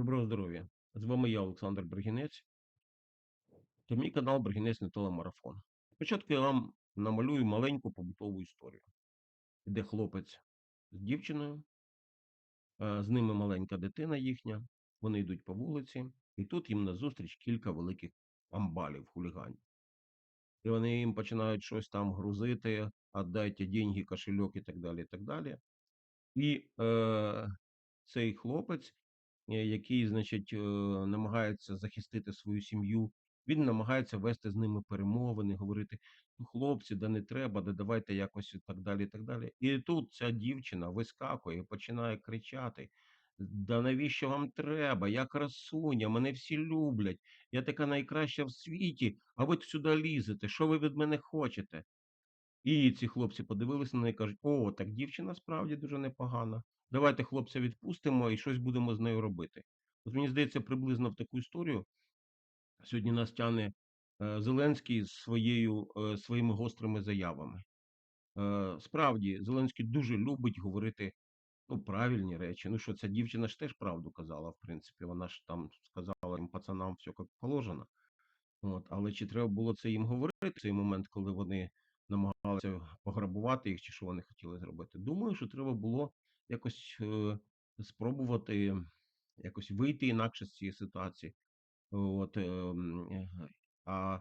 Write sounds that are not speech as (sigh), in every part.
Доброго здоров'я! З вами я, Олександр Бригінець, та мій канал Бригінець на телемарафон. Спочатку я вам намалюю маленьку побутову історію, де хлопець з дівчиною, е, з ними маленька дитина їхня, вони йдуть по вулиці, і тут їм назустріч кілька великих амбалів, хуліганів. І вони їм починають щось там грузити, віддайте деньги, кошельок і так далі. І так далі. І е, цей хлопець, який, значить, е, намагається захистити свою сім'ю, він намагається вести з ними перемовини, говорити: ну, хлопці, да не треба, да давайте якось і так далі. І так далі. І тут ця дівчина вискакує і починає кричати: Да навіщо вам треба? Я красуня, мене всі люблять, я така найкраща в світі, а ви сюди лізете. Що ви від мене хочете? І ці хлопці подивилися на неї і кажуть: о, так дівчина справді дуже непогана. Давайте хлопця відпустимо і щось будемо з нею робити. От мені здається, приблизно в таку історію сьогодні нас тягне е, Зеленський з своєю, е, своїми гострими заявами. Е, Справді, Зеленський дуже любить говорити ну, правильні речі. Ну що, ця дівчина ж теж правду казала, в принципі. Вона ж там сказала їм пацанам все як положено. От, але чи треба було це їм говорити в цей момент, коли вони намагалися пограбувати їх, чи що вони хотіли зробити? Думаю, що треба було якось е, спробувати якось вийти інакше з цієї ситуації. От, е, е, а,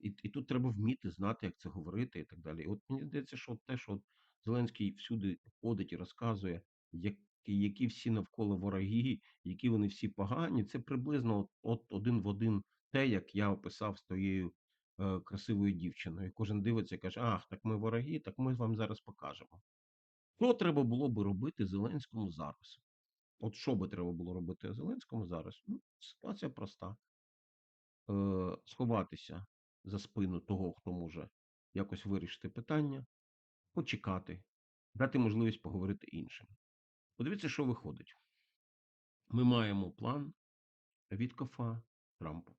і, і тут треба вміти знати, як це говорити і так далі. І от мені здається, що те, що от Зеленський всюди ходить і розказує, як, які всі навколо вороги, які вони всі погані, це приблизно от, от один в один те, як я описав з тією е, красивою дівчиною. І кожен дивиться і каже: Ах, так ми вороги, так ми вам зараз покажемо. Що треба було би робити Зеленському зараз? От що би треба було робити Зеленському зараз? Ну, ситуація проста. Е, сховатися за спину того, хто може якось вирішити питання, почекати, дати можливість поговорити іншим. Подивіться, що виходить. Ми маємо план Віткофа Трампа.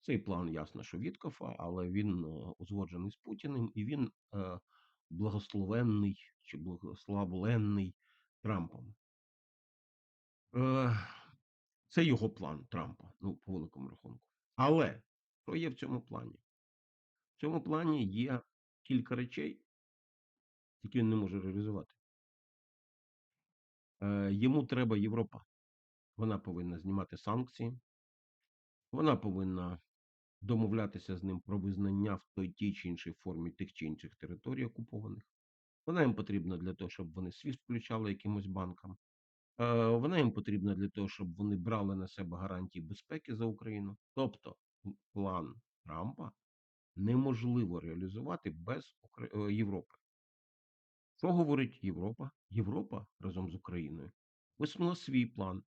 Цей план, ясно, що Віткофа, але він е, узгоджений з Путіним і він е, благословенний чи благословлений Трампом. Е, це його план Трампа, ну, по великому рахунку. Але що є в цьому плані? В цьому плані є кілька речей, які він не може реалізувати. Е, Йому треба Європа. Вона повинна знімати санкції, вона повинна домовлятися з ним про визнання в той тій чи іншій формі тих чи інших територій окупованих. Вона їм потрібна для того, щоб вони світ включали якимось банкам. Е, Вона їм потрібна для того, щоб вони брали на себе гарантії безпеки за Україну. Тобто, план Трампа неможливо реалізувати без е, Європи. Що говорить Європа? Європа разом з Україною висунула свій план.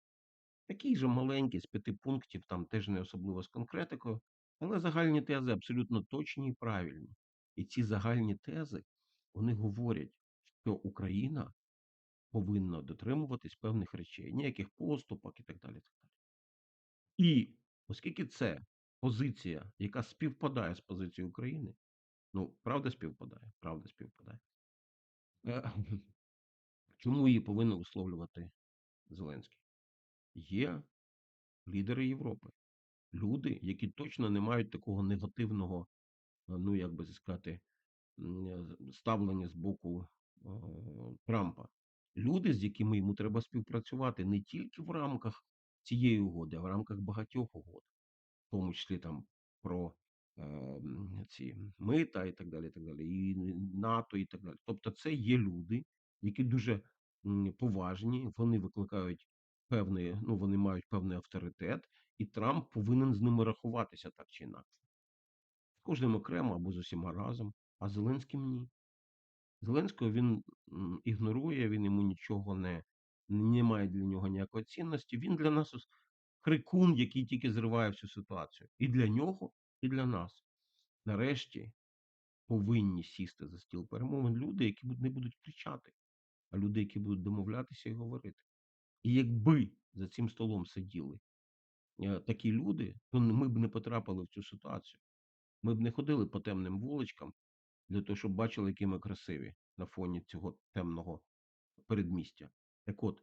Такий же маленький, з п'яти пунктів, там теж не особливо з конкретикою, але загальні тези абсолютно точні і правильні. І ці загальні тези вони говорять, що Україна повинна дотримуватись певних речей, ніяких поступок і так далі. Так далі. І оскільки це позиція, яка співпадає з позицією України, ну, правда співпадає, правда співпадає. Е, (laughs) Чому її повинен висловлювати Зеленський? Є лідери Європи, люди, які точно не мають такого негативного, е, ну як би сказати, е, ставлення з боку е, Трампа. Люди, з якими йому треба співпрацювати не тільки в рамках цієї угоди, а в рамках багатьох угод, в тому числі там про е, ці мита і так далі, і так далі, і НАТО, і так далі. Тобто, це є люди, які дуже поважні, вони викликають певний, ну вони мають певний авторитет, і Трамп повинен з ними рахуватися так чи інакше. З кожним окремо або з усіма разом, а Зеленським ні. Зеленського він ігнорує, він йому нічого не, не має для нього ніякої цінності. Він для нас крикун, який тільки зриває всю ситуацію. І для нього, і для нас. Нарешті повинні сісти за стіл перемовин люди, які не будуть кричати, а люди, які будуть домовлятися і говорити. І якби за цим столом сиділи такі люди, то ми б не потрапили в цю ситуацію. Ми б не ходили по темним вуличкам для того, щоб бачили, які ми красиві на фоні цього темного передмістя. Так от,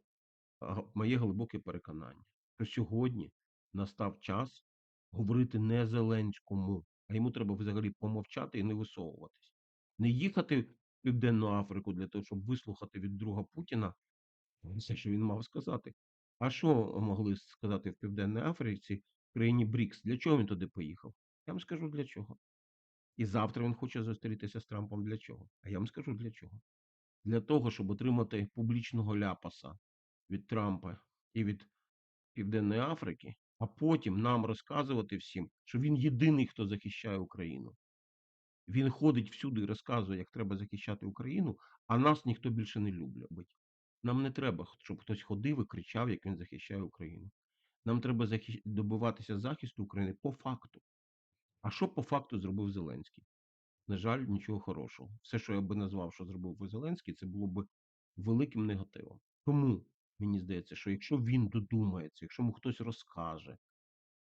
моє глибоке переконання: що сьогодні настав час говорити не Зеленському, а йому треба взагалі помовчати і не висовуватись. Не їхати в Південну Африку для того, щоб вислухати від друга Путіна все, що він мав сказати. А що могли сказати в Південній Африці, в країні Брікс? Для чого він туди поїхав? Я вам скажу для чого. І завтра він хоче зустрітися з Трампом для чого? А я вам скажу для чого. Для того, щоб отримати публічного ляпаса від Трампа і від Південної Африки, а потім нам розказувати всім, що він єдиний, хто захищає Україну. Він ходить всюди і розказує, як треба захищати Україну, а нас ніхто більше не любить. Нам не треба, щоб хтось ходив і кричав, як він захищає Україну. Нам треба захищ... добиватися захисту України по факту. А що по факту зробив Зеленський? На жаль, нічого хорошого. Все, що я би назвав, що зробив Зеленський, це було б великим негативом. Тому мені здається, що якщо він додумається, якщо йому хтось розкаже,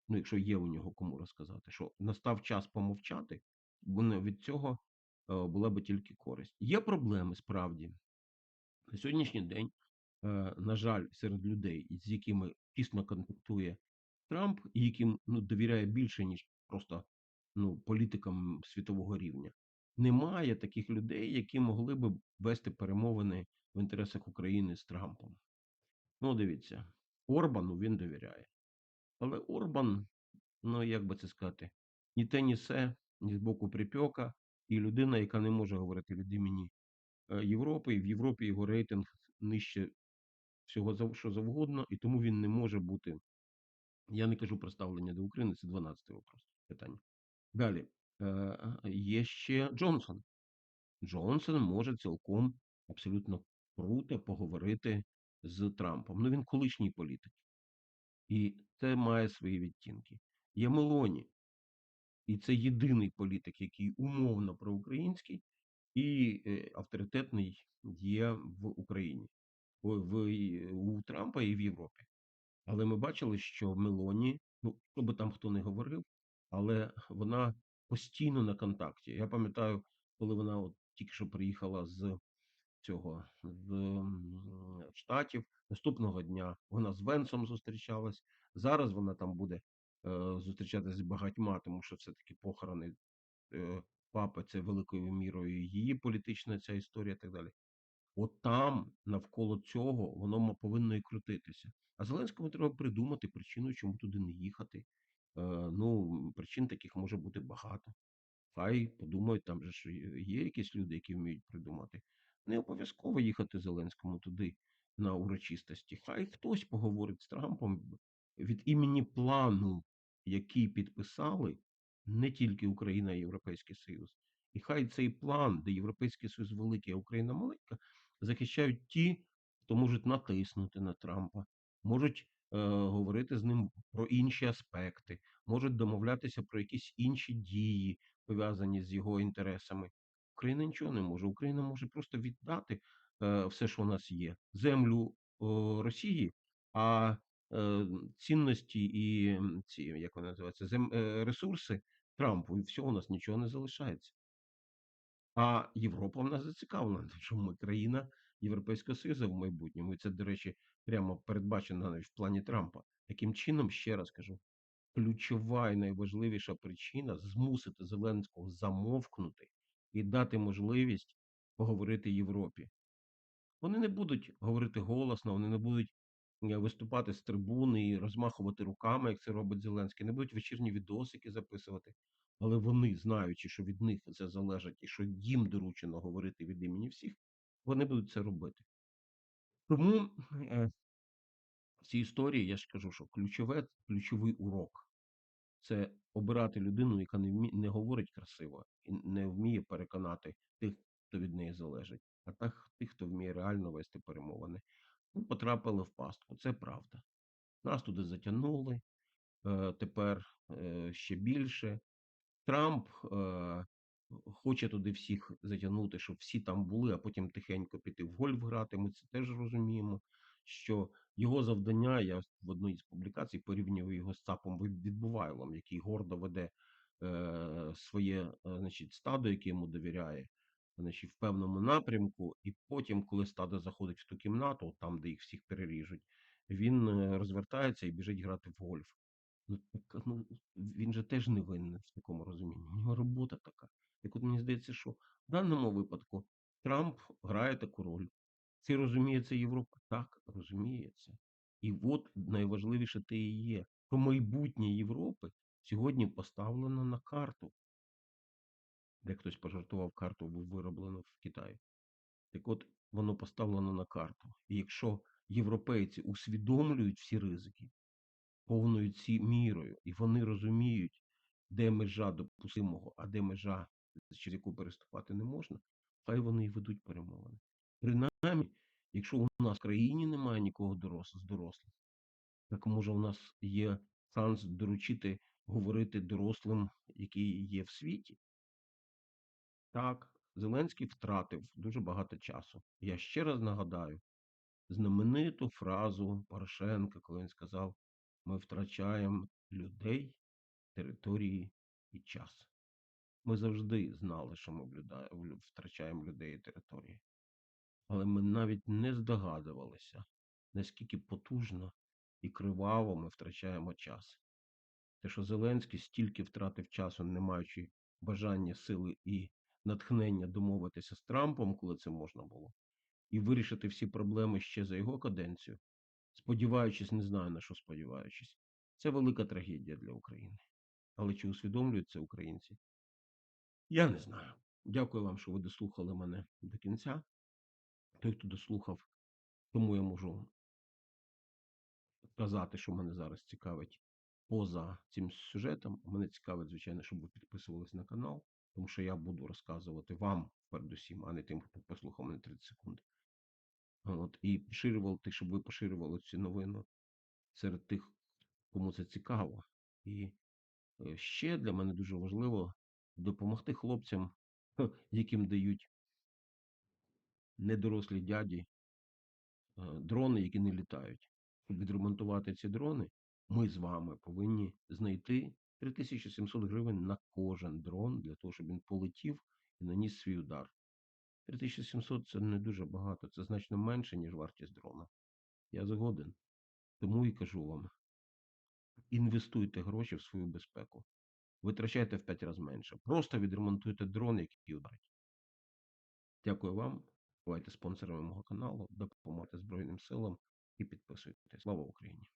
ну якщо є у нього кому розказати, що настав час помовчати, бо від цього е, була би тільки користь. Є проблеми справді. На сьогоднішній день, е, на жаль, серед людей, з якими тісно контактує Трамп, і яким ну, довіряє більше, ніж просто ну, політикам світового рівня, немає таких людей, які могли би вести перемовини в інтересах України з Трампом. Ну, дивіться, Орбану він довіряє. Але Орбан, ну як би це сказати, ні те, ні се, ні з боку припьока, і людина, яка не може говорити від імені Європи, і в Європі його рейтинг нижче всього що завгодно, і тому він не може бути. Я не кажу про ставлення до України, це 12 вопрос питання. Далі. Е, Є ще Джонсон. Джонсон може цілком абсолютно круто поговорити з Трампом. Ну, він колишній політик. І це має свої відтінки. Є Мелоні. І це єдиний політик, який умовно проукраїнський і е, авторитетний є в Україні, в, в, у Трампа і в Європі. Але ми бачили, що Мелоні, ну, що би там хто не говорив, але вона постійно на контакті. Я пам'ятаю, коли вона от тільки що приїхала з цього з штатів, наступного дня вона з Венсом зустрічалась. Зараз вона там буде е, зустрічатися з багатьма, тому що все-таки похорони е, папи це великою мірою її політична ця історія і так далі. От там, навколо цього, воно повинно і крутитися. А Зеленському треба придумати причину, чому туди не їхати. Е, ну, причин таких може бути багато. Хай подумають, там же ж є якісь люди, які вміють придумати. Не обов'язково їхати Зеленському туди на урочистості. Хай хтось поговорить з Трампом від імені плану, який підписали не тільки Україна і Європейський Союз. І хай цей план, де Європейський Союз великий, а Україна маленька, захищають ті, хто можуть натиснути на Трампа, можуть е, говорити з ним про інші аспекти, можуть домовлятися про якісь інші дії, пов'язані з його інтересами. Україна нічого не може. Україна може просто віддати е, все, що у нас є, землю о, Росії, а е, цінності і ці, як вони називаються, зем, е, ресурси Трампу, і все, у нас нічого не залишається. А Європа в нас зацікавлена, що ми країна Європейського Союзу в майбутньому. І це, до речі, прямо передбачено навіть в плані Трампа. Таким чином, ще раз кажу, ключова і найважливіша причина змусити Зеленського замовкнути і дати можливість поговорити Європі. Вони не будуть говорити голосно, вони не будуть виступати з трибуни і розмахувати руками, як це робить Зеленський, не будуть вечірні відосики записувати. Але вони, знаючи, що від них це залежить і що їм доручено говорити від імені всіх, вони будуть це робити. Тому е, в цій історії я ж кажу, що ключове, ключовий урок це обирати людину, яка не вмі... не говорить красиво і не вміє переконати тих, хто від неї залежить, а тих, хто вміє реально вести перемовини. Ну, потрапили в пастку. Це правда. Нас туди затягнули. Е, тепер е, ще більше. Трамп е, хоче туди всіх затягнути, щоб всі там були, а потім тихенько піти в гольф грати. Ми це теж розуміємо. Що його завдання, я в одній з публікацій порівнював його з цапом відбувайлом, який гордо веде е, своє значить, стадо, яке йому довіряє, значить, в певному напрямку, і потім, коли стадо заходить в ту кімнату, там, де їх всіх переріжуть, він е, розвертається і біжить грати в гольф. Ну, так, ну, він же теж не винен в такому розумінні. У нього робота така. Так от мені здається, що в даному випадку Трамп грає таку роль. Це розуміє це Європа? Так, розуміється. І от найважливіше те і є, що майбутнє Європи сьогодні поставлено на карту. Де хтось пожартував, карту був вироблено в Китаї. Так от, воно поставлено на карту. І якщо європейці усвідомлюють всі ризики, повною ці мірою, і вони розуміють, де межа допустимого, а де межа, через яку переступати не можна, хай вони і ведуть перемовини. Принаймні, якщо у нас в країні немає нікого дорослих з дорослих, так може у нас є шанс доручити говорити дорослим, які є в світі. Так, Зеленський втратив дуже багато часу. Я ще раз нагадаю знамениту фразу Порошенка, коли він сказав: ми втрачаємо людей, території і час. Ми завжди знали, що ми втрачаємо людей і території. Але ми навіть не здогадувалися, наскільки потужно і криваво ми втрачаємо час. Те, що Зеленський стільки втратив часу, не маючи бажання, сили і натхнення домовитися з Трампом, коли це можна було, і вирішити всі проблеми ще за його каденцію, сподіваючись, не знаю на що сподіваючись, це велика трагедія для України. Але чи усвідомлюють це українці? Я не знаю. Дякую вам, що ви дослухали мене до кінця. Той, хто дослухав, тому я можу казати, що мене зараз цікавить поза цим сюжетом. Мене цікавить, звичайно, щоб ви підписувались на канал, тому що я буду розказувати вам передусім, а не тим, хто послухав мене 30 секунд. От, і поширювати, щоб ви поширювали цю новину серед тих, кому це цікаво. І е, ще для мене дуже важливо допомогти хлопцям, яким дають недорослі дяді е, дрони, які не літають. Щоб відремонтувати ці дрони, ми з вами повинні знайти 3700 гривень на кожен дрон для того, щоб він полетів і наніс свій удар. 3700 це не дуже багато, це значно менше, ніж вартість дрона. Я згоден. Тому і кажу вам: інвестуйте гроші в свою безпеку. Витрачайте в 5 разів менше. Просто відремонтуйте дрон, який ударить. Дякую вам. Бувайте спонсорами мого каналу, допомагайте Збройним силам і підписуйтесь. Слава Україні!